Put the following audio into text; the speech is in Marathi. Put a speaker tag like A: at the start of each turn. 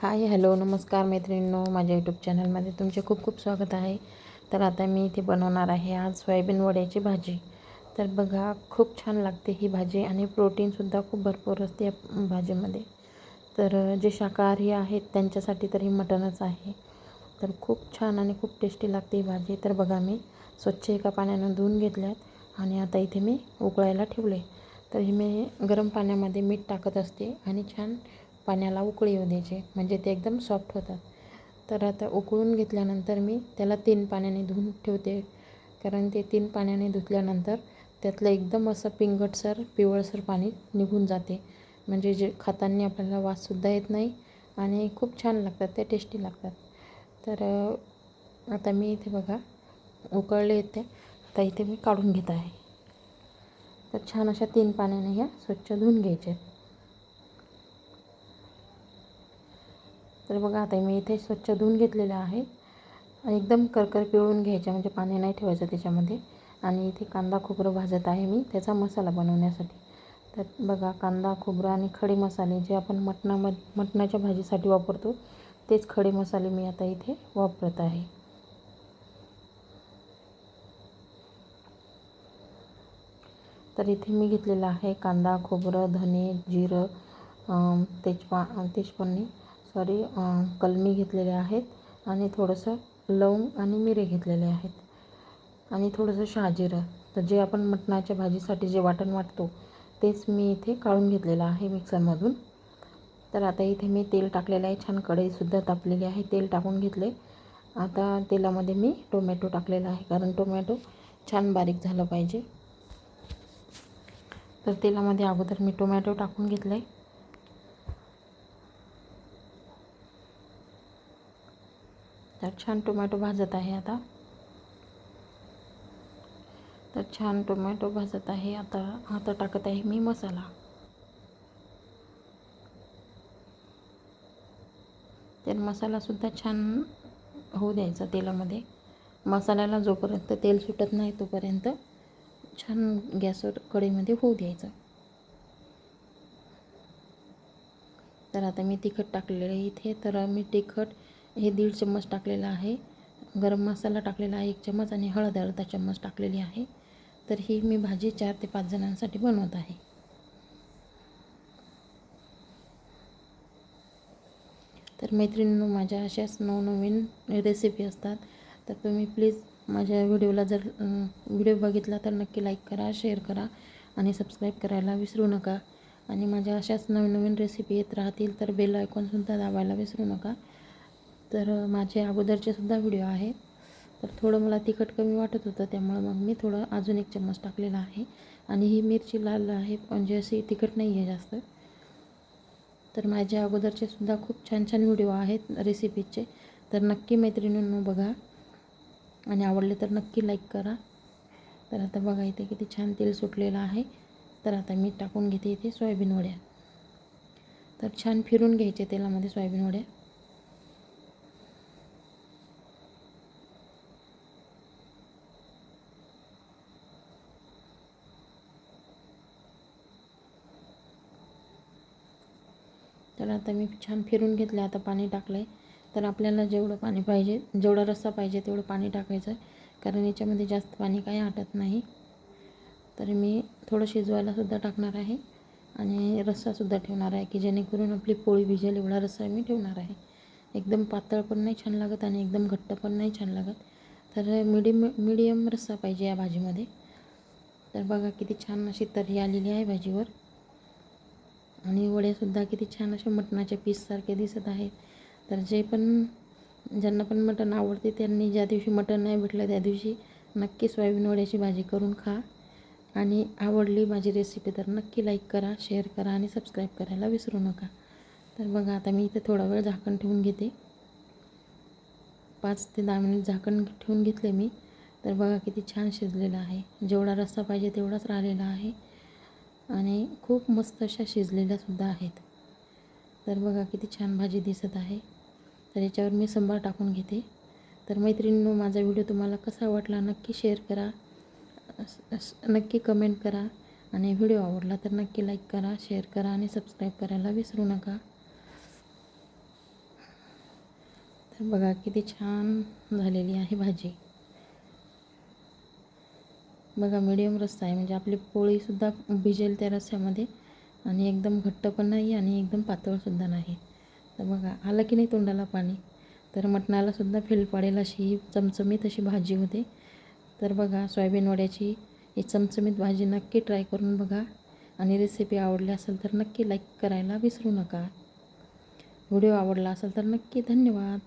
A: हाय हॅलो नमस्कार मैत्रिणींनो. माझ्या यूट्यूब चॅनलमध्ये तुमचे खूप खूप स्वागत आहे. तर आता मी इथे बनवणार आहे आज सोयाबीन वड्याची भाजी. तर बघा खूप छान लागते ही भाजी आणि प्रोटीनसुद्धा खूप भरपूर असते या भाजीमध्ये. तर जे शाकाहारी आहेत त्यांच्यासाठी तर ही मटणच आहे. तर खूप छान आणि खूप टेस्टी लागते ही भाजी. तर बघा मी स्वच्छ एका पाण्यानं धुवून घेतल्यात आणि आता इथे मी उकळायला ठेवले तर हे मी गरम पाण्यामध्ये मीठ टाकत असते आणि छान पाण्याला उकळी येऊ द्यायचे. म्हणजे ते एकदम सॉफ्ट होतात. तर आता उकळून घेतल्यानंतर मी त्याला तीन पाण्याने धुवून ठेवते. कारण ते तीन पाण्याने धुतल्यानंतर त्यातलं एकदम असं पिंगटसर पिवळसर पाणी निघून जाते. म्हणजे जे खाताना आपल्याला वाससुद्धा येत नाही आणि खूप छान लागतात ते टेस्टी लागतात. तर आता मी इथे बघा उकळले येते. आता इथे मी काढून घेत आहे. तर छान अशा तीन पाण्याने ह्या स्वच्छ धुवून घ्यायच्या तर बघा आता मी इथे स्वच्छ धुवून घेतलेलं आहे. एकदम करकर पिळून घ्यायच्या म्हणजे पाणी नाही ठेवायचं त्याच्यामध्ये. आणि इथे कांदा खोबरं भाजत आहे मी त्याचा मसाला बनवण्यासाठी. तर बघा कांदा खोबरं आणि खडे मसाले जे आपण मटणामध्ये मटणाच्या भाजीसाठी वापरतो तेच खडे मसाले मी आता इथे वापरत आहे. तर इथे मी घेतलेलं आहे कांदा खोबरं धने जिरं तेजपा तेजपन्नी. सॉरी कलमी घेतलेले आहेत आणि थोडंसं लवंग आणि मिरे घेतलेले आहेत. आणि थोडंसं शहाजिरं. तर जे आपण मटणाच्या भाजीसाठी जे वाटण वाटतो तेच मी इथे काढून घेतलेलं आहे मिक्सरमधून. तर आता इथे मी तेल टाकलेलं आहे. छान कढईसुद्धा तापलेली आहे. तेल टाकून घेतले. आता तेलामध्ये मी टोमॅटो टाकलेला आहे. कारण टोमॅटो छान बारीक झालं पाहिजे. तर तेलामध्ये अगोदर मी टोमॅटो टाकून घेतलं. आहे तर छान टोमॅटो भाजत आहे आता. तर छान टोमॅटो भाजत आहे आता. आता टाकत आहे मी मसाला. तर मसालासुद्धा छान होऊ द्यायचा तेलामध्ये. मसाल्याला जोपर्यंत तेल सुटत नाही तोपर्यंत छान गॅसवर कढईमध्ये होऊ द्यायचं. तर आता मी तिखट टाकलेलं आहे इथे. तर मी तिखट हे दीड चम्मच टाकलेलं आहे. गरम मसाला टाकलेला आहे एक चम्मच आणि हळद अर्धा चम्मच टाकलेली आहे. तर ही मी भाजी चार ते पाच जणांसाठी बनवत आहे. तर मैत्रिणींनो माझ्या अशाच नवनवीन रेसिपी असतात. तर तुम्ही प्लीज माझ्या व्हिडिओला जर व्हिडिओ बघितला तर नक्की लाईक करा शेअर करा आणि सबस्क्राईब करायला विसरू नका. आणि माझ्या अशाच नवीन नवीन रेसिपी येत राहतील तर बेल आयकॉनसुद्धा दाबायला विसरू नका. तर माझे अगोदरचे सुद्धा व्हिडिओ आहेत. तर थोडं मला तिखट कमी वाटत होतं त्यामुळं मग मी थोडं अजून एक चम्मच टाकलेला आहे. आणि ही मिरची लाल आहे म्हणजे अशी तिखट नाही आहे जास्त. तर माझ्या अगोदरचे सुद्धा खूप छान छान व्हिडिओ आहेत रेसिपीचे. तर नक्की मैत्रिणींनो बघा. आणि आवडले तर नक्की लाईक करा. तर आता बघा इथे किती छान तेल सुटलेलं आहे. तर आता मी टाकून घेते इथे सोयाबीन वड्या. तर छान फिरून घ्यायचे तेलामध्ये सोयाबीन वड्या. तर आता मी छान फिरून घेतलं आता पाणी टाकलं आहे तर आपल्याला जेवढं पाणी पाहिजे जेवढा रस्सा पाहिजे तेवढं पाणी टाकायचं कारण याच्यामध्ये जास्त पाणी काही आटत नाही. तर मी थोडं शिजवायलासुद्धा टाकणार आहे. आणि रस्सासुद्धा ठेवणार आहे की जेणेकरून आपली पोळी भिजेल एवढा रस्सा मी ठेवणार आहे. एकदम पातळ पण नाही छान लागत आणि एकदम घट्ट पण नाही छान लागत. तर मिडियम मिडियम रस्सा पाहिजे या भाजीमध्ये. तर बघा किती छान अशी तर्री आलेली आहे भाजीवर. आणि वड्यासुद्धा किती छान असे मटणाच्या पीससारखे दिसत आहेत. तर जे पण ज्यांना पण मटण आवडते त्यांनी ज्या दिवशी मटण नाही भेटलं त्या दिवशी नक्की सोयाबीन वड्याची भाजी करून खा. आणि आवडली माझी रेसिपी तर नक्की लाईक करा शेअर करा आणि सबस्क्राईब करायला विसरू नका. तर बघा आता मी इथे थोडा वेळ झाकण ठेवून घेते. पाच ते दहा मिनिट झाकण ठेवून घेतले मी. तर बघा किती छान शिजलेलं आहे. जेवढा रस्सा पाहिजे तेवढाच राहिलेला आहे. आणि खूप मस्त अशा शिजलेल्यासुद्धा आहेत. तर बघा किती छान भाजी दिसत आहे. तर याच्यावर मी संभार टाकून घेते. तर मैत्रिणींनो माझा व्हिडिओ तुम्हाला कसा वाटला नक्की शेअर करा. नक्की कमेंट करा. आणि व्हिडिओ आवडला तर नक्की लाईक करा शेअर करा आणि सबस्क्राईब करायला विसरू नका. तर बघा किती छान झालेली आहे भाजी. बघा मिडियम रस्सा आहे. म्हणजे आपली पोळीसुद्धा भिजेल त्या रस्स्यामध्ये आणि एकदम घट्ट पण नाही आणि एकदम पातळसुद्धा नाही. तर बघा आलं की नाही तोंडाला पाणी? तर मटणालासुद्धा फेल पडेल अशी ही चमचमीत अशी भाजी होते. तर बघा सोयाबीन वड्याची ही चमचमीत भाजी नक्की ट्राय करून बघा. आणि रेसिपी आवडली असेल तर नक्की लाईक करायला विसरू नका. व्हिडिओ आवडला असेल तर नक्की धन्यवाद.